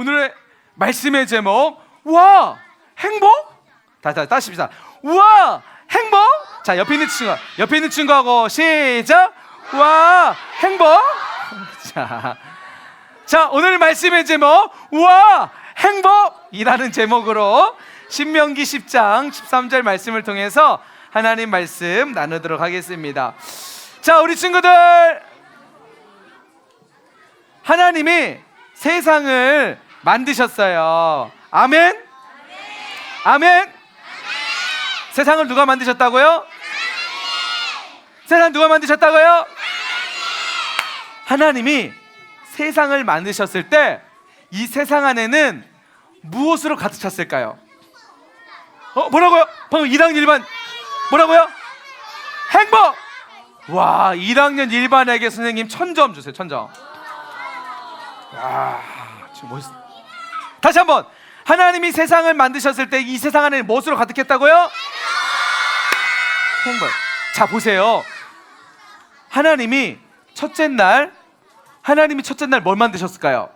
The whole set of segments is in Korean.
오늘의 말씀의 제목 우와 행복? 다시 다시 따십시다. 우와 행복? 자 옆에 있는 친구 옆에 있는 친구하고 시작. 우와 행복? 자, 자 오늘 말씀의 제목 우와 행복이라는 제목으로 신명기 10장 13절 말씀을 통해서 하나님 말씀 나누도록 하겠습니다. 자 우리 친구들 하나님이 세상을 만드셨어요. 아멘? 아멘? 세상을 누가 만드셨다고요? 세상 누가 만드셨다고요? 하나님이 세상을 만드셨을 때 이 세상 안에는 무엇으로 가득 찼을까요? 어, 뭐라고요? 방금 1학년 1반 뭐라고요? 행복! 와, 1학년 1반에게 선생님 천점 주세요. 천점. 야, 멋있어. 다시 한번. 하나님이 세상을 만드셨을 때 이 세상 안에 무엇으로 가득했다고요? 행복. 자, 보세요. 하나님이 첫째 날 하나님이 첫째 날 뭘 만드셨을까요?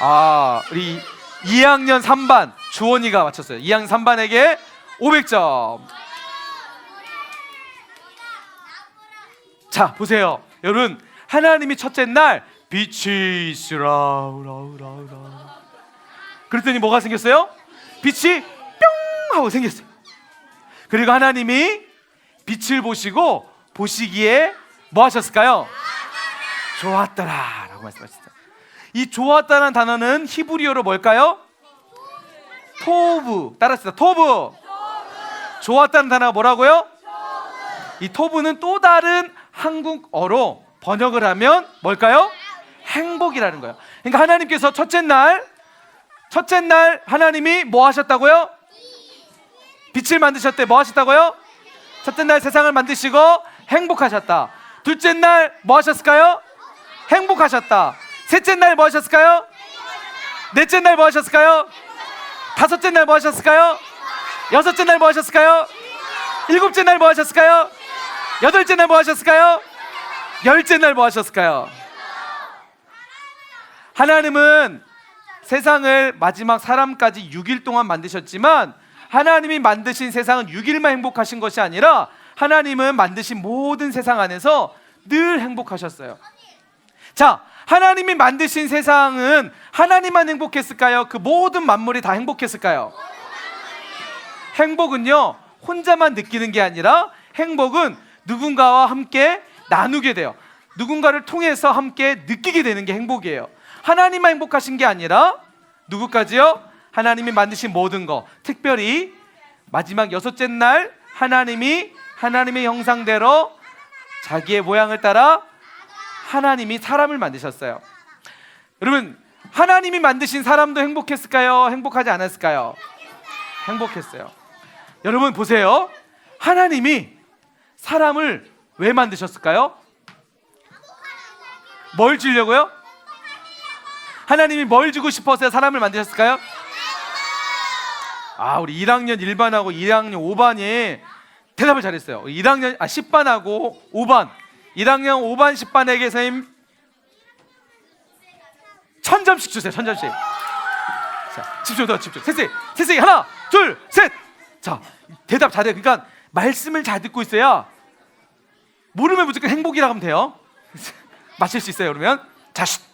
아, 우리 2학년 3반 주원이가 맞췄어요. 2학년 3반에게 500점. 자, 보세요. 여러분, 하나님이 첫째 날 빛이 있으라 우라 우라 우라. 그랬더니 뭐가 생겼어요? 빛이 뿅 하고 생겼어요. 그리고 하나님이 빛을 보시고 보시기에 뭐 하셨을까요? 좋았더라 라고 말씀하셨어요. 이 좋았다는 단어는 히브리어로 뭘까요? 토브 따라합시다. 토브. 좋았다는 단어가 뭐라고요? 이 토브는 또 다른 한국어로 번역을 하면 뭘까요? 행복이라는 거예요. 그러니까 하나님께서 첫째 날 첫째 날 하나님이 뭐 하셨다고요? 빛을 만드셨대. 뭐 하셨다고요? 첫째 날 세상을 만드시고 행복하셨다. 둘째 날 뭐 하셨을까요? 행복하셨다. 셋째 날 뭐 하셨을까요? 넷째 날 뭐 하셨을까요? 다섯째 날 뭐 하셨을까요? 여섯째 날 뭐 하셨을까요? 일곱째 날 뭐 하셨을까요? 여덟째 날 뭐 하셨을까요? 열째 날 뭐 하셨을까요? 하나님은 세상을 마지막 사람까지 6일 동안 만드셨지만 하나님이 만드신 세상은 6일만 행복하신 것이 아니라 하나님은 만드신 모든 세상 안에서 늘 행복하셨어요. 자, 하나님이 만드신 세상은 하나님만 행복했을까요? 그 모든 만물이 다 행복했을까요? 행복은요, 혼자만 느끼는 게 아니라 행복은 누군가와 함께 나누게 돼요. 누군가를 통해서 함께 느끼게 되는 게 행복이에요. 하나님만 행복하신 게 아니라 누구까지요? 하나님이 만드신 모든 거. 특별히 마지막 여섯째 날 하나님이 하나님의 형상대로 자기의 모양을 따라 하나님이 사람을 만드셨어요. 여러분, 하나님이 만드신 사람도 행복했을까요? 행복하지 않았을까요? 행복했어요. 여러분 보세요. 하나님이 사람을 왜 만드셨을까요? 뭘 주려고요? 하나님이 뭘 주고 싶어서 사람을 만드셨을까요? 아, 우리 1학년 1반하고 2학년 5반이 대답을 잘했어요. 1학년 아 10반하고 5반. 1학년 5반 10반에게 선생님 천 점씩 주세요. 천 점씩. 자, 집중 더 집중. 셋셋 셋셋 하나, 둘, 셋. 자, 대답 잘해. 그러니까 말씀을 잘 듣고 있어야 모르면 무조건 행복이라고 하면 돼요. 맞힐 수 있어요. 그러면 자, 쉿.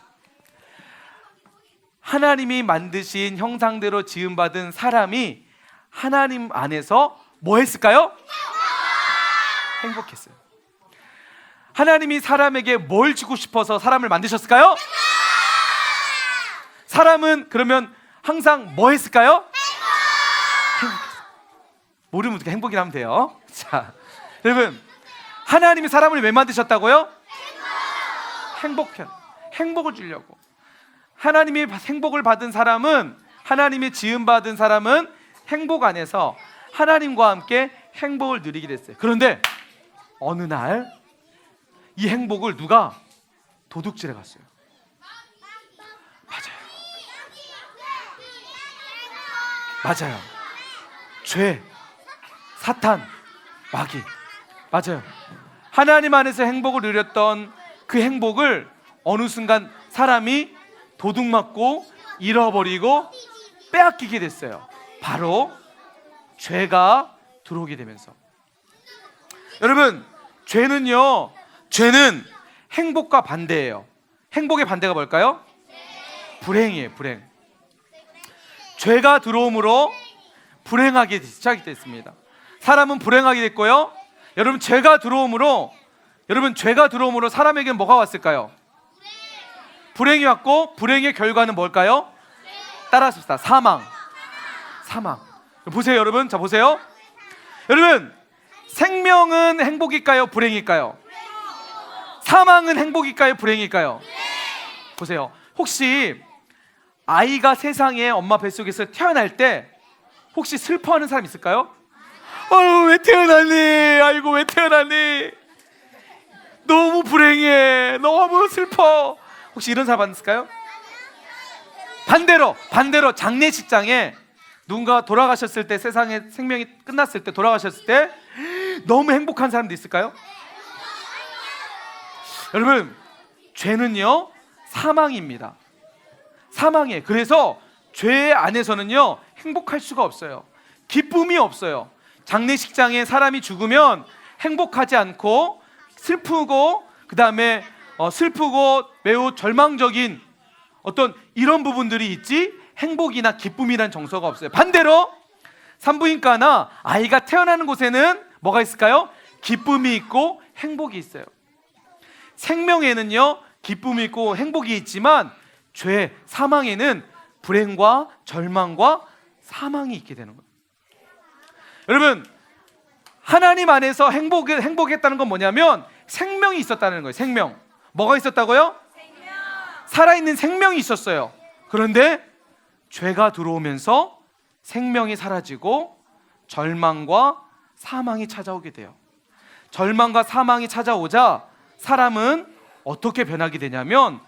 하나님이 만드신 형상대로 지음받은 사람이 하나님 안에서 뭐 했을까요? 행복했어요. 하나님이 사람에게 뭘 주고 싶어서 사람을 만드셨을까요? 사람은 그러면 항상 뭐 했을까요? 모르면 어떻게 행복이라 하면 돼요. 자, 여러분, 하나님이 사람을 왜 만드셨다고요? 행복해. 행복을 주려고. 하나님이 행복을 받은 사람은 하나님의 지음 받은 사람은 행복 안에서 하나님과 함께 행복을 누리게 됐어요. 그런데 어느 날 이 행복을 누가 도둑질해 갔어요. 맞아요. 맞아요. 죄, 사탄, 마귀. 맞아요. 하나님 안에서 행복을 누렸던 그 행복을 어느 순간 사람이 도둑 맞고 잃어버리고 빼앗기게 됐어요. 바로 죄가 들어오게 되면서. 여러분, 죄는요. 죄는 행복과 반대예요. 행복의 반대가 뭘까요? 불행이에요, 불행. 죄가 들어옴으로 불행하게 시작이 됐습니다. 사람은 불행하게 됐고요. 여러분 죄가 들어옴으로 여러분 죄가 들어옴으로 사람에게 뭐가 왔을까요? 불행이 왔고 불행의 결과는 뭘까요? 따라합시다. 사망. 사망. 보세요, 여러분. 자 보세요. 여러분 생명은 행복일까요? 불행일까요? 사망은 행복일까요? 불행일까요? 보세요. 혹시 아이가 세상에 엄마 뱃속에서 태어날 때 혹시 슬퍼하는 사람 있을까요? 아유 왜 태어났니? 아이고 왜 태어났니? 너무 불행해. 너무 슬퍼. 혹시 이런 사람 있을까요? 반대로 반대로 장례식장에 누군가 돌아가셨을 때 세상에 생명이 끝났을 때 돌아가셨을 때 너무 행복한 사람도 있을까요? 여러분 죄는요 사망입니다. 사망에 그래서 죄 안에서는요 행복할 수가 없어요. 기쁨이 없어요. 장례식장에 사람이 죽으면 행복하지 않고 슬프고 그 다음에 어, 슬프고 매우 절망적인 어떤 이런 부분들이 있지 행복이나 기쁨이란 정서가 없어요. 반대로 산부인과나 아이가 태어나는 곳에는 뭐가 있을까요? 기쁨이 있고 행복이 있어요. 생명에는요 기쁨이 있고 행복이 있지만 죄 사망에는 불행과 절망과 사망이 있게 되는 거예요. 여러분 하나님 안에서 행복 행복했다는 건 뭐냐면 생명이 있었다는 거예요. 생명 뭐가 있었다고요? 살아있는 생명이 있었어요. 그런데 죄가 들어오면서 생명이 사라지고 절망과 사망이 찾아오게 돼요. 절망과 사망이 찾아오자 사람은 어떻게 변하게 되냐면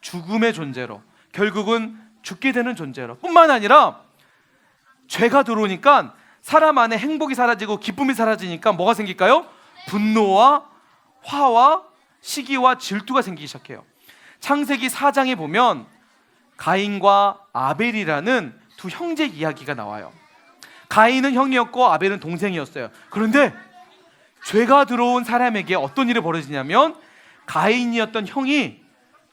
죽음의 존재로 결국은 죽게 되는 존재로 뿐만 아니라 죄가 들어오니까 사람 안에 행복이 사라지고 기쁨이 사라지니까 뭐가 생길까요? 분노와 화와 시기와 질투가 생기기 시작해요. 창세기 4장에 보면 가인과 아벨이라는 두 형제 이야기가 나와요. 가인은 형이었고 아벨은 동생이었어요. 그런데 죄가 들어온 사람에게 어떤 일이 벌어지냐면 가인이었던 형이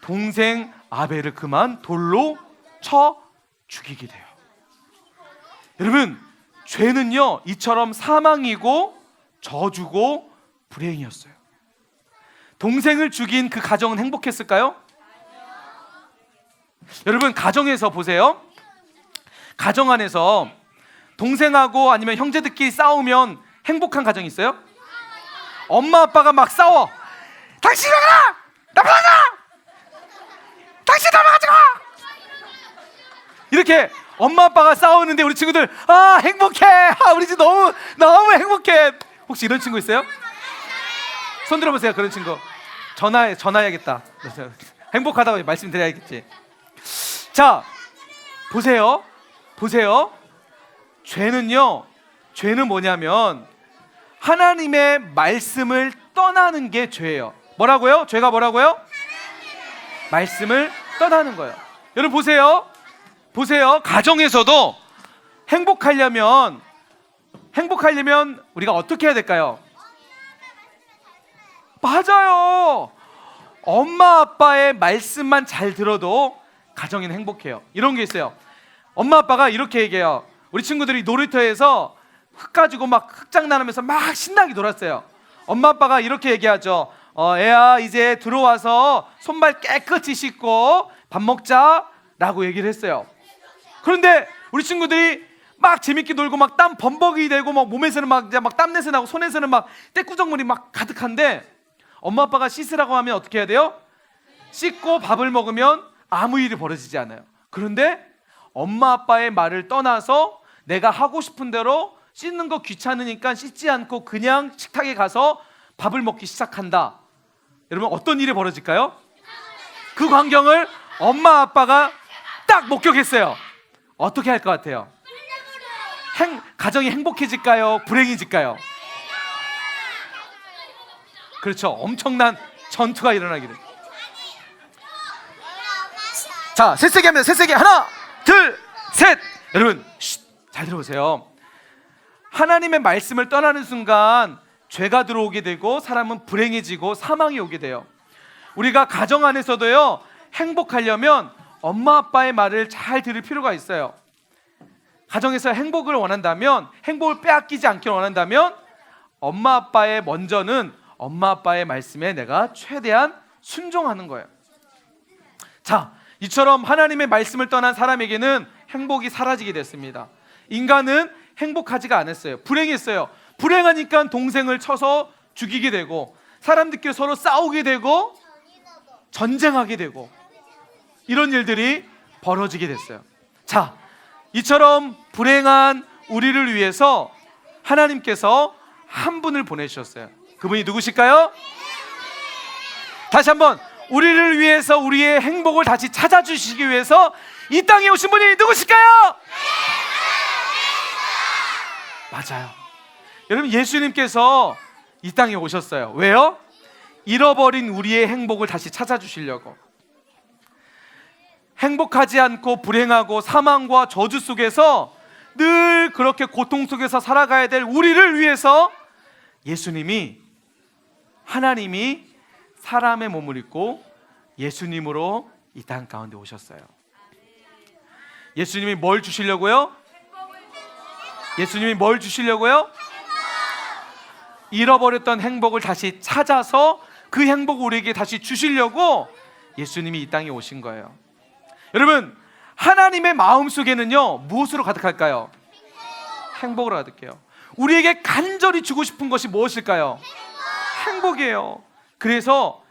동생 아벨을 그만 돌로 쳐 죽이게 돼요. 여러분, 죄는요, 이처럼 사망이고 저주고 불행이었어요. 동생을 죽인 그 가정은 행복했을까요? 여러분, 가정에서 보세요. 가정 안에서 동생하고 아니면 형제들끼리 싸우면 행복한 가정이 있어요? 엄마 아빠가 막 싸워. 당신 일어나! 나 불안하! 당신 나가지고! 이렇게 엄마 아빠가 싸우는데 우리 친구들 아 행복해 아 우리 집 너무 너무 행복해 혹시 이런 친구 있어요? 손 들어보세요 그런 친구 전화 전화해야겠다 행복하다고 말씀드려야겠지 자 보세요. 보세요. 죄는요 죄는 뭐냐면 하나님의 말씀을 떠나는 게 죄예요. 뭐라고요? 죄가 뭐라고요? 말씀을 떠나는 거예요. 여러분 보세요. 보세요. 가정에서도 행복하려면 행복하려면 우리가 어떻게 해야 될까요? 맞아요. 엄마 아빠의 말씀만 잘 들어도 가정에는 행복해요. 이런 게 있어요. 엄마 아빠가 이렇게 얘기해요. 우리 친구들이 놀이터에서 흙 가지고 막 흙장난하면서 막 신나게 놀았어요. 엄마 아빠가 이렇게 얘기하죠. 어, 애야 이제 들어와서 손발 깨끗이 씻고 밥 먹자라고 얘기를 했어요. 그런데 우리 친구들이 막 재밌게 놀고 막 땀 범벅이 되고 막 몸에서는 막 이제 막 땀냄새 나고 손에서는 막 때꾸정물이 막 가득한데 엄마 아빠가 씻으라고 하면 어떻게 해야 돼요? 씻고 밥을 먹으면 아무 일이 벌어지지 않아요. 그런데 엄마 아빠의 말을 떠나서 내가 하고 싶은 대로 씻는 거 귀찮으니까 씻지 않고 그냥 식탁에 가서 밥을 먹기 시작한다. 여러분 어떤 일이 벌어질까요? 그 광경을 엄마 아빠가 딱 목격했어요. 어떻게 할 것 같아요? 행, 가정이 행복해질까요? 불행해질까요? 그렇죠. 엄청난 전투가 일어나기를. 자, 셋세게 합니다. 셋세게 하나, 둘, 셋. 여러분, 쉿, 잘 들어보세요. 하나님의 말씀을 떠나는 순간 죄가 들어오게 되고 사람은 불행해지고 사망이 오게 돼요. 우리가 가정 안에서도요 행복하려면 엄마 아빠의 말을 잘 들을 필요가 있어요. 가정에서 행복을 원한다면 행복을 빼앗기지 않길 원한다면 엄마 아빠의 먼저는 엄마 아빠의 말씀에 내가 최대한 순종하는 거예요. 자, 이처럼 하나님의 말씀을 떠난 사람에게는 행복이 사라지게 됐습니다. 인간은 행복하지가 않았어요. 불행했어요. 불행하니까 동생을 쳐서 죽이게 되고 사람들끼리 서로 싸우게 되고 전쟁하게 되고 이런 일들이 벌어지게 됐어요. 자, 이처럼 불행한 우리를 위해서 하나님께서 한 분을 보내주셨어요. 그분이 누구실까요? 다시 한번 우리를 위해서 우리의 행복을 다시 찾아주시기 위해서 이 땅에 오신 분이 누구실까요? 맞아요. 여러분 예수님께서 이 땅에 오셨어요. 왜요? 잃어버린 우리의 행복을 다시 찾아주시려고. 행복하지 않고 불행하고 사망과 저주 속에서 늘 그렇게 고통 속에서 살아가야 될 우리를 위해서 예수님이 하나님이 사람의 몸을 입고 예수님으로 이 땅 가운데 오셨어요. 예수님이 뭘 주시려고요? 예수님이 뭘 주시려고요? 잃어버렸던 행복을 다시 찾아서 그 행복을 우리에게 다시 주시려고 예수님이 이 땅에 오신 거예요. 여러분, 하나님의 마음 속에는요, 무엇으로 가득할까요? 행복으로 가득해요. 우리에게 간절히 주고 싶은 것이 무엇일까요? 행복이에요. 그래서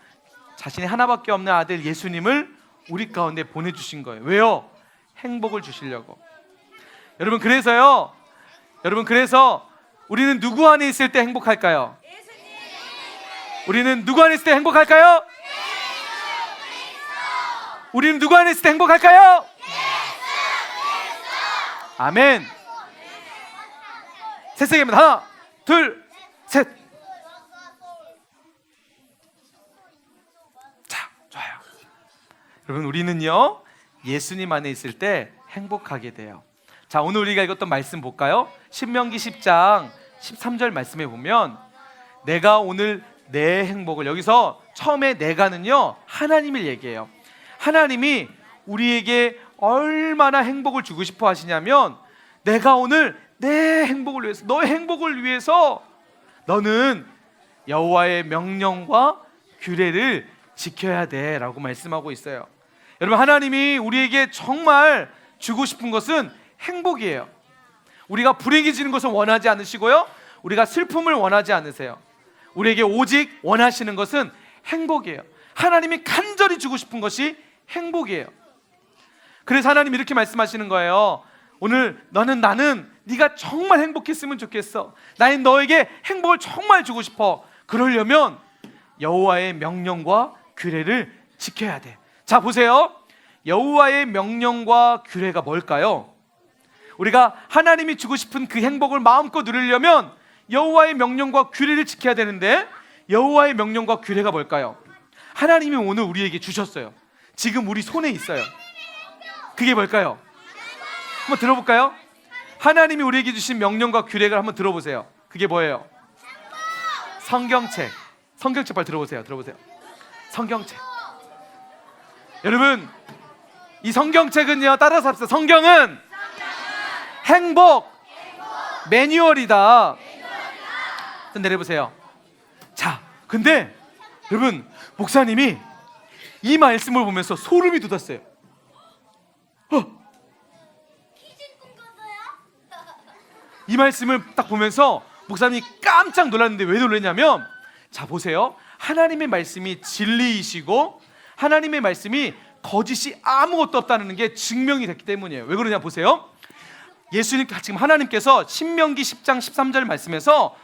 자신의 하나밖에 없는 아들 예수님을 우리 가운데 보내주신 거예요. 왜요? 행복을 주시려고. 여러분, 그래서요, 여러분, 그래서 우리는 누구 안에 있을 때 행복할까요? 우리는 누구 안에 있을 때 행복할까요? 우리는 누구 안에 있을 때 행복할까요? 아멘. 새세계입니다. 하나, 둘, 셋. 자, 좋아요. 여러분, 우리는요, 예수님 안에 있을 때 행복하게 돼요. 자, 오늘 우리가 읽었던 말씀 볼까요? 신명기 10장 13절 말씀에 보면 내가 오늘 내 행복을 여기서 처음에 내가는요 하나님을 얘기해요. 하나님이 우리에게 얼마나 행복을 주고 싶어 하시냐면 내가 오늘 내 행복을 위해서 너의 행복을 위해서 너는 여호와의 명령과 규례를 지켜야 돼라고 말씀하고 있어요. 여러분 하나님이 우리에게 정말 주고 싶은 것은 행복이에요. 우리가 불행해지는 것을 원하지 않으시고요. 우리가 슬픔을 원하지 않으세요. 우리에게 오직 원하시는 것은 행복이에요. 하나님이 간절히 주고 싶은 것이 행복이에요. 그래서 하나님 이렇게 말씀하시는 거예요. 오늘 너는 나는 네가 정말 행복했으면 좋겠어. 나는 너에게 행복을 정말 주고 싶어. 그러려면 여호와의 명령과 규례를 지켜야 돼. 자 보세요. 여호와의 명령과 규례가 뭘까요? 우리가 하나님이 주고 싶은 그 행복을 마음껏 누리려면 여호와의 명령과 규례를 지켜야 되는데 여호와의 명령과 규례가 뭘까요? 하나님이 오늘 우리에게 주셨어요. 지금 우리 손에 있어요. 그게 뭘까요? 한번 들어볼까요? 하나님이 우리에게 주신 명령과 규례를 한번 들어보세요. 그게 뭐예요? 성경책. 성경책 빨리 들어보세요. 들어보세요. 성경책. 여러분, 이 성경책은요, 따라서 합시다. 성경은 행복 매뉴얼이다. 좀 내려보세요. 자, 근데 여러분 목사님이 이 말씀을 보면서 소름이 돋았어요. 어, 이 말씀을 딱 보면서 목사님이 깜짝 놀랐는데 왜 놀랐냐면 자 보세요. 하나님의 말씀이 진리이시고 하나님의 말씀이 거짓이 아무것도 없다는 게 증명이 됐기 때문이에요. 왜 그러냐 보세요. 예수님 지금 하나님께서 신명기 10장 13절 말씀에서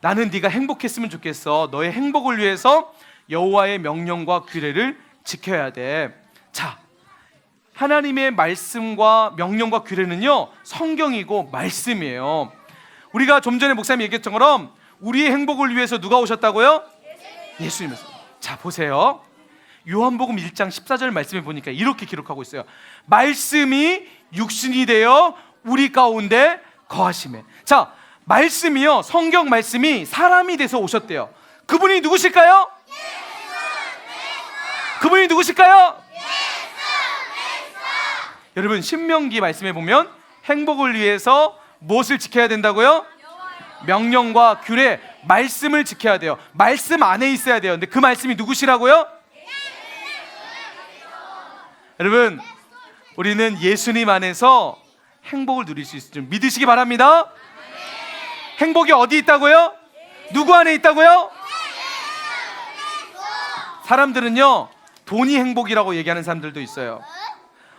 나는 네가 행복했으면 좋겠어. 너의 행복을 위해서 여호와의 명령과 규례를 지켜야 돼. 자, 하나님의 말씀과 명령과 규례는요 성경이고 말씀이에요. 우리가 좀 전에 목사님 얘기했던 것처럼 우리의 행복을 위해서 누가 오셨다고요? 예수님이었어요. 자 보세요. 요한복음 1장 14절 말씀에 보니까 이렇게 기록하고 있어요. 말씀이 육신이 되어 우리 가운데 거하심에. 자, 말씀이요. 성경 말씀이 사람이 돼서 오셨대요. 그분이 누구실까요? 그분이 누구실까요? 여러분 신명기 말씀에 보면 행복을 위해서 무엇을 지켜야 된다고요? 명령과 규례, 말씀을 지켜야 돼요. 말씀 안에 있어야 돼요. 근데 그 말씀이 누구시라고요? 여러분, 우리는 예수님 안에서 행복을 누릴 수 있을 줄 믿으시기 바랍니다. 행복이 어디 있다고요? 누구 안에 있다고요? 사람들은요, 돈이 행복이라고 얘기하는 사람들도 있어요.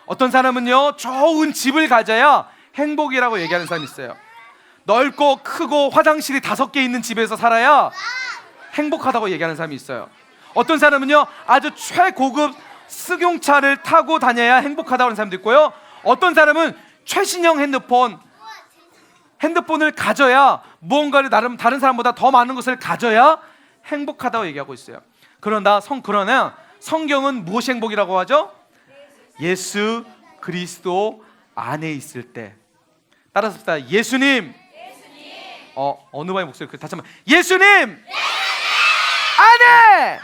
어떤 사람은요, 좋은 집을 가져야 행복이라고 얘기하는 사람이 있어요. 넓고 크고 화장실이 다섯 개 있는 집에서 살아야 행복하다고 얘기하는 사람이 있어요. 어떤 사람은요, 아주 최고급 승용차를 타고 다녀야 행복하다고 하는 사람도 있고요. 어떤 사람은 최신형 핸드폰, 핸드폰을 가져야 무언가를 나름 다른 사람보다 더 많은 것을 가져야 행복하다고 얘기하고 있어요. 그러나 성 그러나 성경은 무엇이 행복이라고 하죠? 예수 그리스도 안에 있을 때. 따라서 다 예수님. 어 어느 바의 목소리 그 다시 한번 예수님 안에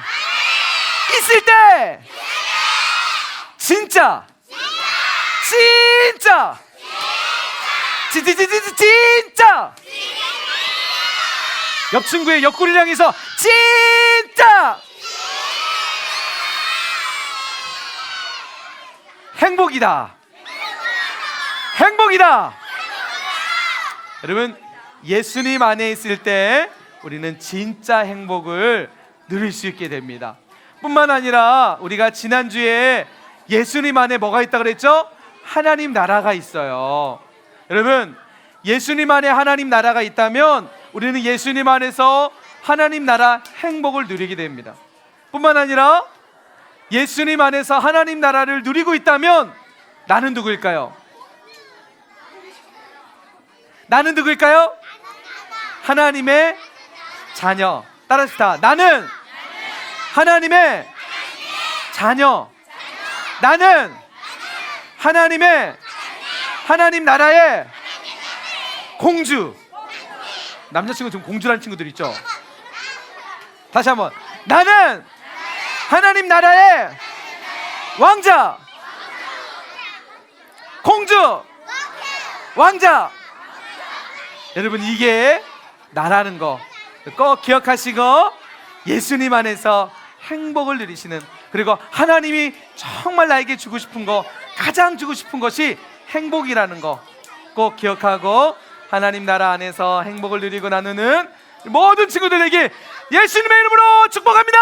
있을 때 진짜. 진짜. 진진진진 진짜. 옆 친구의 옆구리를 향해서 진짜. 행복이다. 행복이다. 여러분 예수님 안에 있을 때 우리는 진짜 행복을 누릴 수 있게 됩니다. 뿐만 아니라 우리가 지난주에 예수님 안에 뭐가 있다 그랬죠? 하나님 나라가 있어요 여러분 예수님 안에 하나님 나라가 있다면 우리는 예수님 안에서 하나님 나라 행복을 누리게 됩니다. 뿐만 아니라 예수님 안에서 하나님 나라를 누리고 있다면 나는 누구일까요? 나는 누구일까요? 하나님의 자녀. 따라합시다. 나는 하나님의 자녀. 나는 하나님의 하나님 나라의 공주. 남자친구 지금 공주라는 친구들 있죠? 다시 한번. 나는 하나님 나라의 왕자. 공주. 왕자. 여러분 이게 나라는 거 꼭 기억하시고 예수님 안에서 행복을 누리시는 그리고 하나님이 정말 나에게 주고 싶은 거 가장 주고 싶은 것이 행복이라는 거 꼭 기억하고 하나님 나라 안에서 행복을 누리고 나누는 모든 친구들에게 예수님의 이름으로 축복합니다.